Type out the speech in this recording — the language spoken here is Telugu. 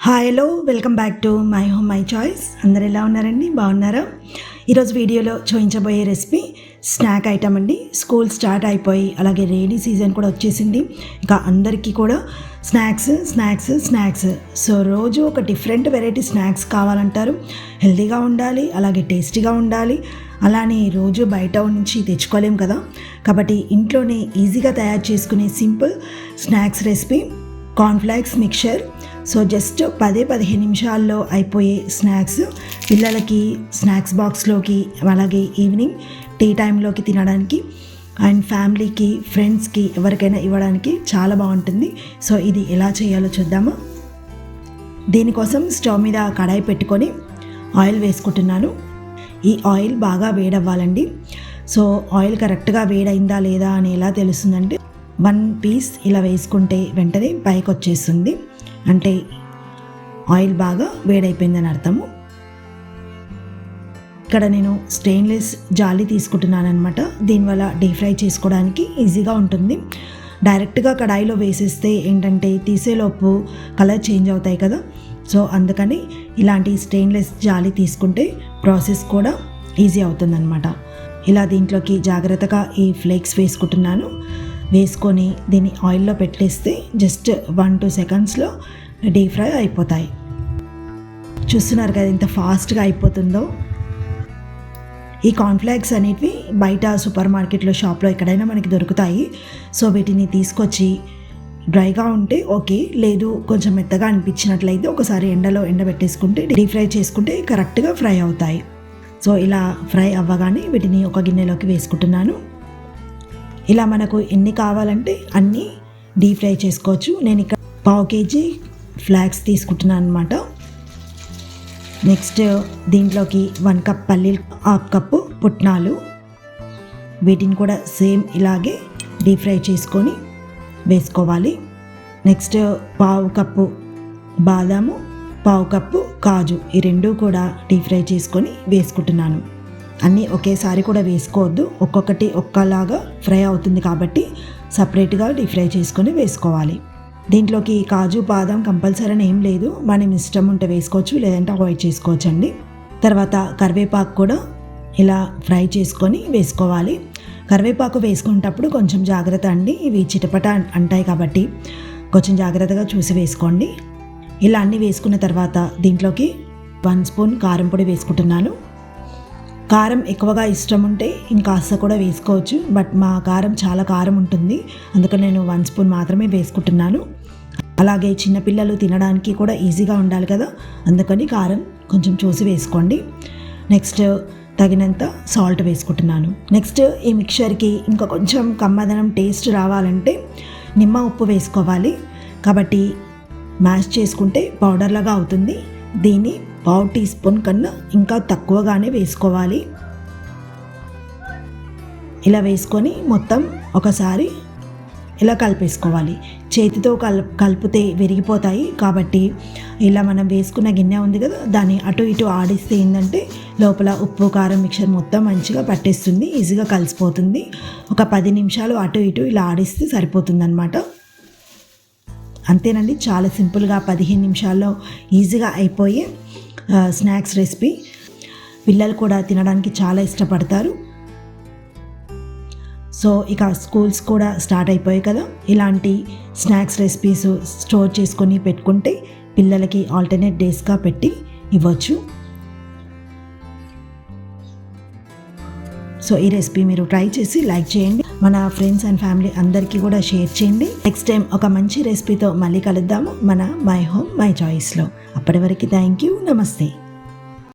Hi hello welcome back to my home my choice అందరు ఎలా ఉన్నారండి? బాగున్నారా? ఈరోజు వీడియోలో చూపించబోయే రెసిపీ స్నాక్ ఐటమ్ అండి. స్కూల్ స్టార్ట్ అయిపోయి అలాగే రెయినీ సీజన్ కూడా వచ్చేసింది. ఇక అందరికీ కూడా స్నాక్స్ స్నాక్స్ స్నాక్స్ సో రోజు ఒక డిఫరెంట్ వెరైటీ స్నాక్స్ కావాలంటారు. హెల్తీగా ఉండాలి అలాగే టేస్టీగా ఉండాలి. అలానే రోజు బయట నుంచి తెచ్చుకోలేం కదా? కాబట్టి ఇంట్లోనే ఈజీగా తయారు చేసుకునే simple snacks recipe cornflakes mixture so just పదే పదిహేను నిమిషాల్లో అయిపోయే స్నాక్స్ పిల్లలకి స్నాక్స్ బాక్స్లోకి అలాగే ఈవినింగ్ టీ టైంలోకి తినడానికి అండ్ ఫ్యామిలీకి ఫ్రెండ్స్కి ఎవరికైనా ఇవ్వడానికి చాలా బాగుంటుంది. సో ఇది ఎలా చేయాలో చూద్దామా? దీనికోసం స్టవ్ మీద కడాయి పెట్టుకొని ఆయిల్ వేసుకుంటున్నాను. ఈ ఆయిల్ బాగా వేడవ్వాలండి. సో ఆయిల్ కరెక్ట్గా వేడైందా లేదా అని ఎలా తెలుస్తుందంటే వన్ పీస్ ఇలా వేసుకుంటే వెంటనే పైకి వచ్చేస్తుంది అంటే ఆయిల్ బాగా వేడైపోయిందని అర్థము. ఇక్కడ నేను స్టెయిన్లెస్ జాలి తీసుకుంటున్నాను అనమాట దీనివల్ల డీప్ ఫ్రై చేసుకోవడానికి ఈజీగా ఉంటుంది. డైరెక్ట్గా కడాయిలో వేసేస్తే ఏంటంటే తీసేలోపు కలర్ చేంజ్ అవుతాయి కదా. సో అందుకని ఇలాంటి స్టెయిన్లెస్ జాలి తీసుకుంటే ప్రాసెస్ కూడా ఈజీ అవుతుందన్నమాట. ఇలా దీంట్లోకి జాగ్రత్తగా ఈ ఫ్లేక్స్ వేసుకుంటున్నాను. వేసుకొని దీన్ని ఆయిల్లో పెట్టేస్తే జస్ట్ వన్ టూ సెకండ్స్లో డీప్ ఫ్రై అయిపోతాయి. చూస్తున్నారు కదా ఎంత ఫాస్ట్గా అయిపోతుందో? ఈ కాన్ఫ్లాక్స్ అనేటివి బయట సూపర్ మార్కెట్లో షాప్లో ఎక్కడైనా మనకి దొరుకుతాయి. సో వీటిని తీసుకొచ్చి డ్రైగా ఉంటే ఓకే లేదు కొంచెం మెత్తగా అనిపించినట్లయితే ఒకసారి ఎండలో ఎండబెట్టేసుకుంటే డీప్ ఫ్రై చేసుకుంటే కరెక్ట్గా ఫ్రై అవుతాయి. సో ఇలా ఫ్రై అవ్వగానే వీటిని ఒక గిన్నెలోకి వేసుకుంటున్నాను. ఇలా మనకు ఎన్ని కావాలంటే అన్నీ డీప్ ఫ్రై చేసుకోవచ్చు. నేను ఇక్కడ పావు కేజీ ఫ్లాక్స్ తీసుకుంటున్నాను అనమాట నెక్స్ట్ దీంట్లోకి వన్ కప్ పల్లీలు హాఫ్ కప్పు పుట్నాలు. వీటిని కూడా సేమ్ ఇలాగే డీప్ ఫ్రై చేసుకొని వేసుకోవాలి. నెక్స్ట్ పావు కప్పు బాదాము పావు కప్పు కాజు ఈ రెండు కూడా డీప్ ఫ్రై చేసుకొని వేసుకుంటున్నాను. అన్నీ ఒకేసారి కూడా వేసుకోవద్దు. ఒక్కొక్కటి ఒక్కలాగా ఫ్రై అవుతుంది కాబట్టి సపరేట్గా డీప్ ఫ్రై చేసుకొని వేసుకోవాలి. దీంట్లోకి కాజు బాదం కంపల్సరీ అని ఏం లేదు. మనం ఇష్టం ఉంటే వేసుకోవచ్చు లేదంటే అవాయిడ్ చేసుకోవచ్చు అండి తర్వాత కరివేపాకు కూడా ఇలా ఫ్రై చేసుకొని వేసుకోవాలి. కరివేపాకు వేసుకునేటప్పుడు కొంచెం జాగ్రత్త అండి. ఇవి చిటపట అంటాయి కాబట్టి కొంచెం జాగ్రత్తగా చూసి వేసుకోండి. ఇలా అన్నీ వేసుకున్న తర్వాత దీంట్లోకి వన్ స్పూన్ కారం పొడి వేసుకుంటున్నాను. కారం ఎక్కువగా ఇష్టం ఉంటే ఇంకాస్త కూడా వేసుకోవచ్చు. బట్ మా కారం చాలా కారం ఉంటుంది. అందుకని నేను వన్ స్పూన్ మాత్రమే వేసుకుంటున్నాను. అలాగే చిన్నపిల్లలు తినడానికి కూడా ఈజీగా ఉండాలి కదా. అందుకని కారం కొంచెం చూసి వేసుకోండి. నెక్స్ట్ తగినంత సాల్ట్ వేసుకుంటున్నాను. నెక్స్ట్ ఈ మిక్చర్కి ఇంకా కొంచెం కమ్మదనం టేస్ట్ రావాలంటే నిమ్మ ఉప్పు వేసుకోవాలి. కాబట్టి మ్యాష్ చేసుకుంటే పౌడర్లాగా అవుతుంది. దీన్ని పావు టీ స్పూన్ కన్నా ఇంకా తక్కువగానే వేసుకోవాలి. ఇలా వేసుకొని మొత్తం ఒకసారి ఇలా కలిపేసుకోవాలి. చేతితో కల్ కలిపితే విరిగిపోతాయి కాబట్టి ఇలా మనం వేసుకున్న గిన్నె ఉంది కదా దాన్ని అటు ఇటు ఆడిస్తే ఏంటంటే లోపల ఉప్పు కారం మిక్చర్ మొత్తం మంచిగా పట్టేస్తుంది ఈజీగా కలిసిపోతుంది. ఒక పది నిమిషాలు అటు ఇటు ఇలా ఆడిస్తే సరిపోతుంది అనమాట అంతేనండి చాలా సింపుల్గా పదిహేను నిమిషాల్లో ఈజీగా అయిపోయే స్నాక్స్ రెసిపీ. పిల్లలు కూడా తినడానికి చాలా ఇష్టపడతారు. సో ఇక స్కూల్స్ కూడా స్టార్ట్ అయిపోయాయి కదా. ఇలాంటి స్నాక్స్ రెసిపీస్ స్టోర్ చేసుకొని పెట్టుకుంటే పిల్లలకి ఆల్టర్నేట్ డేస్గా పెట్టి ఇవ్వచ్చు. సో ఈ రెసిపీ మీరు ట్రై చేసి లైక్ చేయండి. మన ఫ్రెండ్స్ అండ్ ఫ్యామిలీ అందరికీ కూడా షేర్ చేయండి. నెక్స్ట్ టైం ఒక మంచి రెసిపీతో మళ్ళీ కలుద్దాము మన మై హోమ్ మై చాయిస్లో. అప్పటి వరకు థ్యాంక్ యూ నమస్తే.